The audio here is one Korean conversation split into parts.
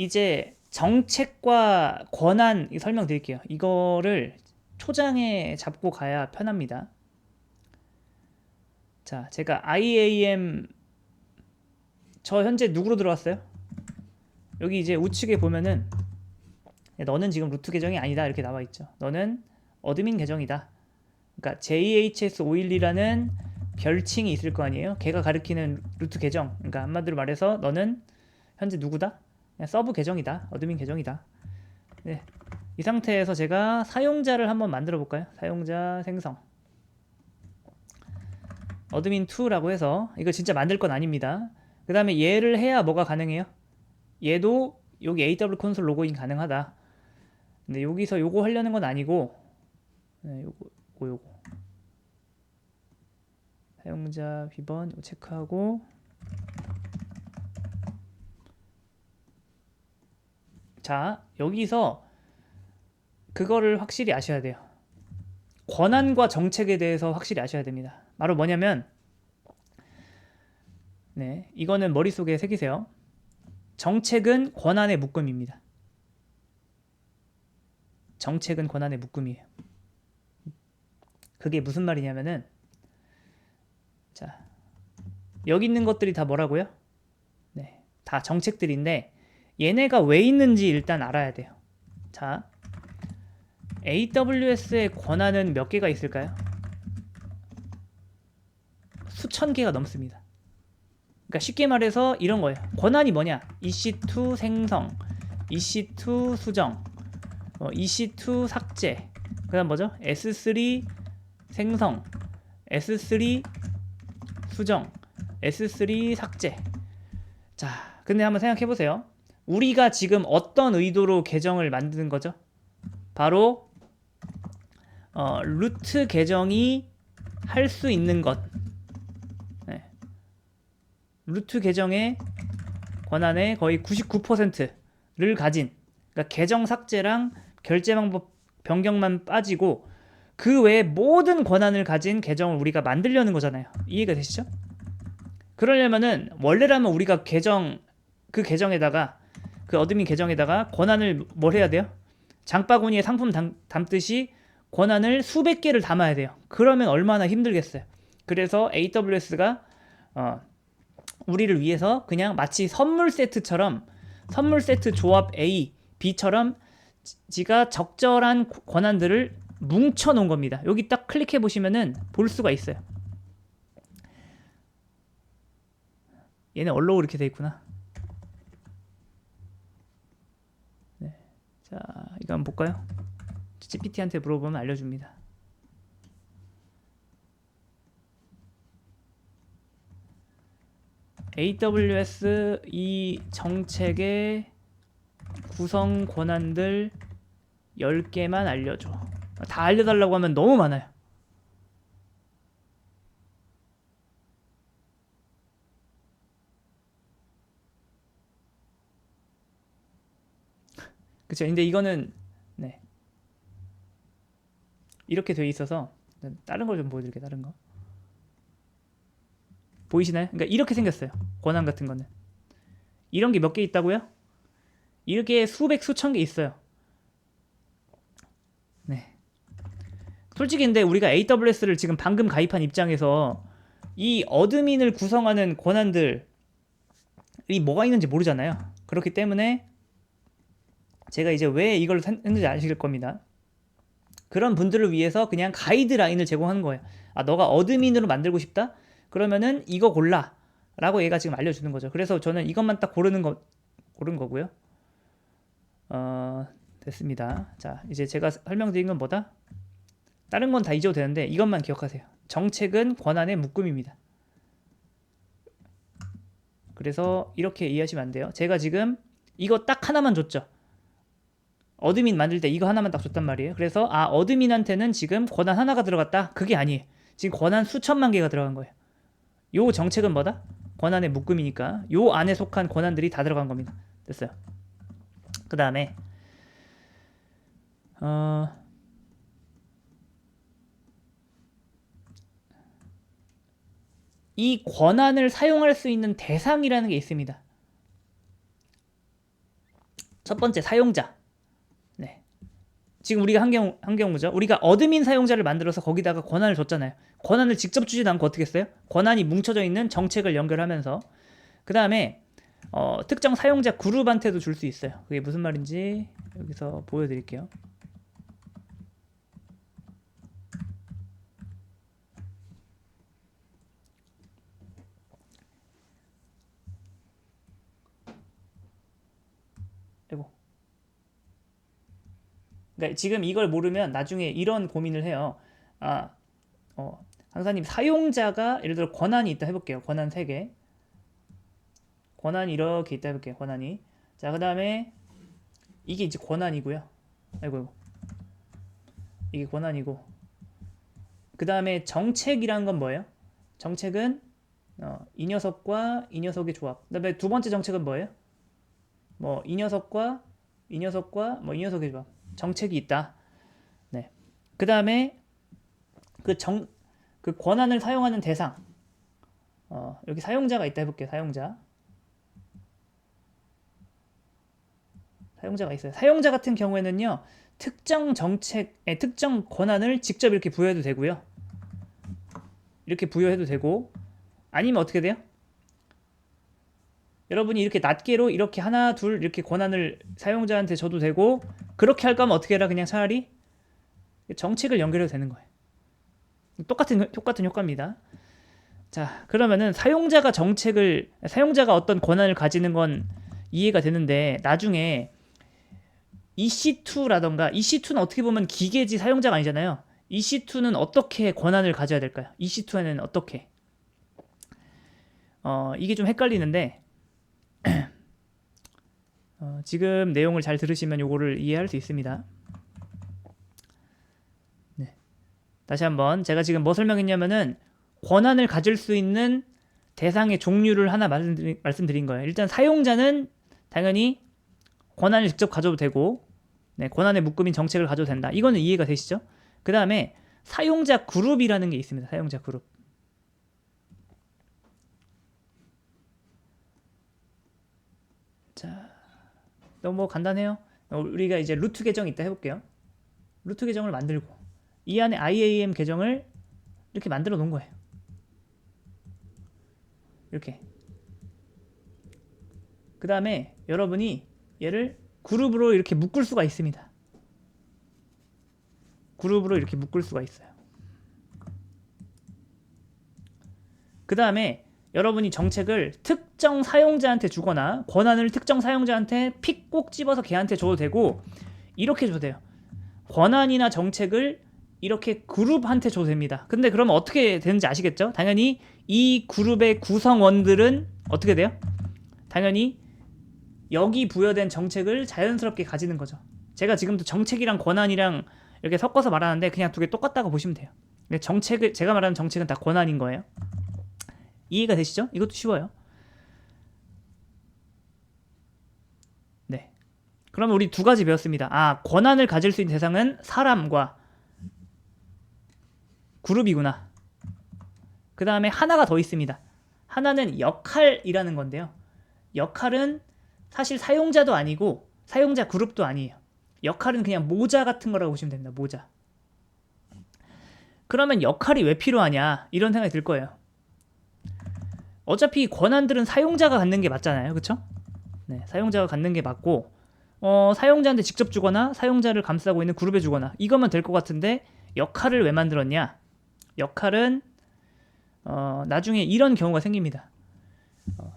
이제 정책과 권한 이 설명드릴게요. 이거를 초장에 잡고 가야 편합니다. 자, 제가 IAM 저 현재 누구로 들어왔어요? 여기 이제 우측에 보면은 너는 지금 루트 계정이 아니다 이렇게 나와 있죠. 너는 어드민 계정이다. 그러니까 JHS512라는 별칭이 있을 거 아니에요. 걔가 가리키는 루트 계정. 그러니까 한마디로 말해서 너는 현재 누구다? 서브 계정이다. 어드민 계정이다. 네. 이 상태에서 제가 사용자를 한번 만들어 볼까요? 사용자 생성. 어드민 2라고 해서 이거 진짜 만들 건 아닙니다. 그 다음에 얘를 해야 뭐가 가능해요? 얘도 여기 AW 콘솔 로그인 가능하다. 근데 여기서 요거 하려는 건 아니고 네, 요거 요거 요거 사용자 비번 체크하고 자 여기서 그거를 확실히 아셔야 돼요. 권한과 정책에 대해서 확실히 아셔야 됩니다. 바로 뭐냐면 네 이거는 머릿속에 새기세요. 정책은 권한의 묶음입니다. 정책은 권한의 묶음이에요. 그게 무슨 말이냐면은 자 여기 있는 것들이 다 뭐라고요? 네, 다 정책들인데 얘네가 왜 있는지 일단 알아야 돼요. 자, AWS의 권한은 몇 개가 있을까요? 수천 개가 넘습니다. 그러니까 쉽게 말해서 이런 거예요. 권한이 뭐냐? EC2 생성, EC2 수정, 어, EC2 삭제, 그 다음 뭐죠? S3 생성, S3 수정, S3 삭제. 자, 근데 한번 생각해 보세요. 우리가 지금 어떤 의도로 계정을 만드는 거죠? 바로 어, 루트 계정이 할 수 있는 것. 네. 루트 계정의 권한의 거의 99%를 가진 그러니까 계정 삭제랑 결제 방법 변경만 빠지고 그 외에 모든 권한을 가진 계정을 우리가 만들려는 거잖아요. 이해가 되시죠? 그러려면은 원래라면 우리가 계정 그 계정에다가 그 어드민 계정에다가 권한을 뭘 해야 돼요? 장바구니에 상품 담, 담듯이 권한을 수백 개를 담아야 돼요. 그러면 얼마나 힘들겠어요. 그래서 AWS가 어, 우리를 위해서 그냥 마치 선물 세트처럼 선물 세트 조합 A, B처럼 지가 적절한 권한들을 뭉쳐 놓은 겁니다. 여기 딱 클릭해 보시면은 볼 수가 있어요. 얘네 얼로 이렇게 돼 있구나. 네. 자, 이거 한번 볼까요? GPT한테 물어보면 알려줍니다. AWS 이 정책의 구성 권한들 10개만 알려줘. 다 알려달라고 하면 너무 많아요. 그쵸. 근데 이거는, 네. 이렇게 돼 있어서, 다른 걸 좀 보여드릴게요, 다른 거. 보이시나요? 그러니까 이렇게 생겼어요. 권한 같은 거는. 이런 게 몇 개 있다고요? 이렇게 수백 수천 개 있어요. 네. 솔직히 근데 우리가 AWS를 지금 방금 가입한 입장에서 이 어드민을 구성하는 권한들이 뭐가 있는지 모르잖아요. 그렇기 때문에 제가 이제 왜 이걸 했는지 아실 겁니다. 그런 분들을 위해서 그냥 가이드라인을 제공하는 거예요. 아, 너가 어드민으로 만들고 싶다? 그러면은 이거 골라. 라고 얘가 지금 알려주는 거죠. 그래서 저는 이것만 딱 고르는 거, 고른 거고요. 어, 됐습니다. 자, 이제 제가 설명드린 건 뭐다? 다른 건 다 잊어도 되는데 이것만 기억하세요. 정책은 권한의 묶음입니다. 그래서 이렇게 이해하시면 안 돼요. 제가 지금 이거 딱 하나만 줬죠. 어드민 만들 때 이거 하나만 딱 줬단 말이에요. 그래서 아 어드민한테는 지금 권한 하나가 들어갔다. 그게 아니에요. 지금 권한 수천만 개가 들어간 거예요. 요 정책은 뭐다? 권한의 묶음이니까 요 안에 속한 권한들이 다 들어간 겁니다. 됐어요. 그 다음에 어, 이 권한을 사용할 수 있는 대상이라는 게 있습니다. 첫 번째 사용자. 네. 지금 우리가 한 경우 한 경우죠. 우리가 어드민 사용자를 만들어서 거기다가 권한을 줬잖아요. 권한을 직접 주지 않고 어떻게 했어요? 권한이 뭉쳐져 있는 정책을 연결하면서 그 다음에 어, 특정 사용자 그룹한테도 줄 수 있어요. 그게 무슨 말인지 여기서 보여드릴게요. 아이고. 그러니까 지금 이걸 모르면 나중에 이런 고민을 해요. 아, 어, 강사님 사용자가 예를 들어 권한이 있다 해볼게요. 권한 3개. 권한이 이렇게 있다 해볼게요. 권한이. 자, 그 다음에 이게 이제 권한이고요. 아이고, 아이고. 이게 권한이고. 그 다음에 정책이란 건 뭐예요? 정책은 어, 이 녀석과 이 녀석의 조합. 그 다음에 두 번째 정책은 뭐예요? 뭐 이 녀석과 이 녀석과 뭐 이 녀석의 조합. 정책이 있다. 네. 그 다음에 그 정, 그 권한을 사용하는 대상. 어, 여기 사용자가 있다 해볼게요. 사용자. 사용자가 있어요. 사용자 같은 경우에는요, 특정 정책에 특정 권한을 직접 이렇게 부여해도 되고요. 이렇게 부여해도 되고, 아니면 어떻게 돼요? 여러분이 이렇게 낱개로 이렇게 하나, 둘 이렇게 권한을 사용자한테 줘도 되고, 그렇게 할 거면 어떻게 해라? 그냥 차라리 정책을 연결해도 되는 거예요. 똑같은 똑같은 효과입니다. 자, 그러면은 사용자가 정책을 사용자가 어떤 권한을 가지는 건 이해가 되는데 나중에 EC2라던가 EC2는 어떻게 보면 기계지 사용자가 아니잖아요. EC2는 어떻게 권한을 가져야 될까요? EC2에는 어떻게? 어, 이게 좀 헷갈리는데 어, 지금 내용을 잘 들으시면 요거를 이해할 수 있습니다. 네. 다시 한번 제가 지금 뭐 설명했냐면은 권한을 가질 수 있는 대상의 종류를 하나 말씀드린, 말씀드린 거예요. 일단 사용자는 당연히 권한을 직접 가져도 되고 네, 권한의 묶음인 정책을 가져도 된다. 이거는 이해가 되시죠? 그 다음에 사용자 그룹이라는 게 있습니다. 사용자 그룹. 자, 너무 간단해요. 어, 우리가 이제 루트 계정이 있다 해볼게요. 루트 계정을 만들고 이 안에 IAM 계정을 이렇게 만들어 놓은 거예요. 이렇게. 그 다음에 여러분이 얘를 그룹으로 이렇게 묶을 수가 있습니다. 그룹으로 이렇게 묶을 수가 있어요. 그 다음에 여러분이 정책을 특정 사용자한테 주거나 권한을 특정 사용자한테 픽 꼭 집어서 걔한테 줘도 되고 이렇게 줘도 돼요. 권한이나 정책을 이렇게 그룹한테 줘도 됩니다. 근데 그러면 어떻게 되는지 아시겠죠? 당연히 이 그룹의 구성원들은 어떻게 돼요? 당연히 여기 부여된 정책을 자연스럽게 가지는 거죠. 제가 지금도 정책이랑 권한이랑 이렇게 섞어서 말하는데 그냥 두 개 똑같다고 보시면 돼요. 근데 정책을 제가 말하는 정책은 다 권한인 거예요. 이해가 되시죠? 이것도 쉬워요. 네. 그러면 우리 두 가지 배웠습니다. 아, 권한을 가질 수 있는 대상은 사람과 그룹이구나. 그 다음에 하나가 더 있습니다. 하나는 역할이라는 건데요. 역할은 사실 사용자도 아니고 사용자 그룹도 아니에요. 역할은 그냥 모자 같은 거라고 보시면 됩니다. 모자. 그러면 역할이 왜 필요하냐? 이런 생각이 들 거예요. 어차피 권한들은 사용자가 갖는 게 맞잖아요. 그쵸? 네, 사용자가 갖는 게 맞고 어, 사용자한테 직접 주거나 사용자를 감싸고 있는 그룹에 주거나 이거면 될것 같은데 역할을 왜 만들었냐? 역할은 어, 나중에 이런 경우가 생깁니다. 어,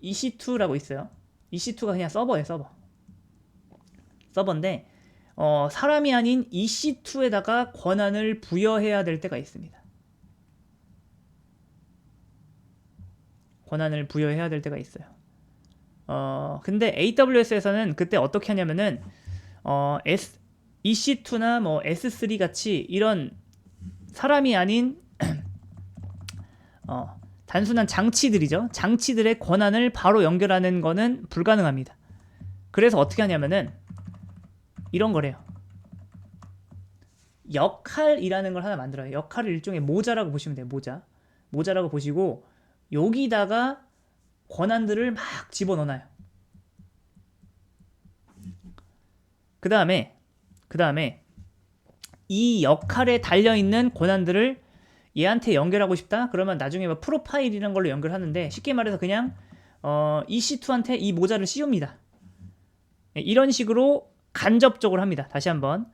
EC2라고 있어요. EC2가 그냥 서버예요, 서버. 서버인데 어, 사람이 아닌 EC2에다가 권한을 부여해야 될 때가 있습니다. 권한을 부여해야 될 때가 있어요. 어, 근데 AWS에서는 그때 어떻게 하냐면은 어, S, EC2나 뭐 S3 같이 이런 사람이 아닌 어, 단순한 장치들이죠. 장치들의 권한을 바로 연결하는 거는 불가능합니다. 그래서 어떻게 하냐면은 이런 거래요. 역할이라는 걸 하나 만들어요. 역할을 일종의 모자라고 보시면 돼요. 모자. 모자라고 보시고 여기다가 권한들을 막 집어넣어요. 그 다음에 그 다음에 이 역할에 달려 있는 권한들을 얘한테 연결하고 싶다. 그러면 나중에 뭐 프로파일이라는 걸로 연결하는데 쉽게 말해서 그냥 어, EC2한테 이 모자를 씌웁니다. 예, 이런 식으로 간접적으로 합니다. 다시 한번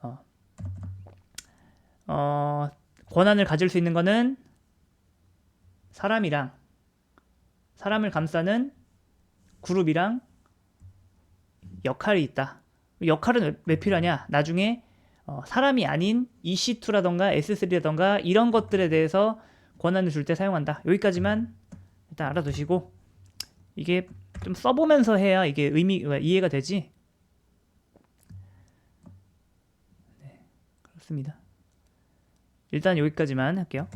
어, 어, 권한을 가질 수 있는 거는 사람이랑 사람을 감싸는 그룹이랑 역할이 있다. 역할은 왜, 왜 필요하냐? 나중에 어, 사람이 아닌 EC2라던가 S3라던가 이런 것들에 대해서 권한을 줄 때 사용한다. 여기까지만 일단 알아두시고 이게 좀 써보면서 해야 이게 의미 이해가 되지. 네, 그렇습니다. 일단 여기까지만 할게요.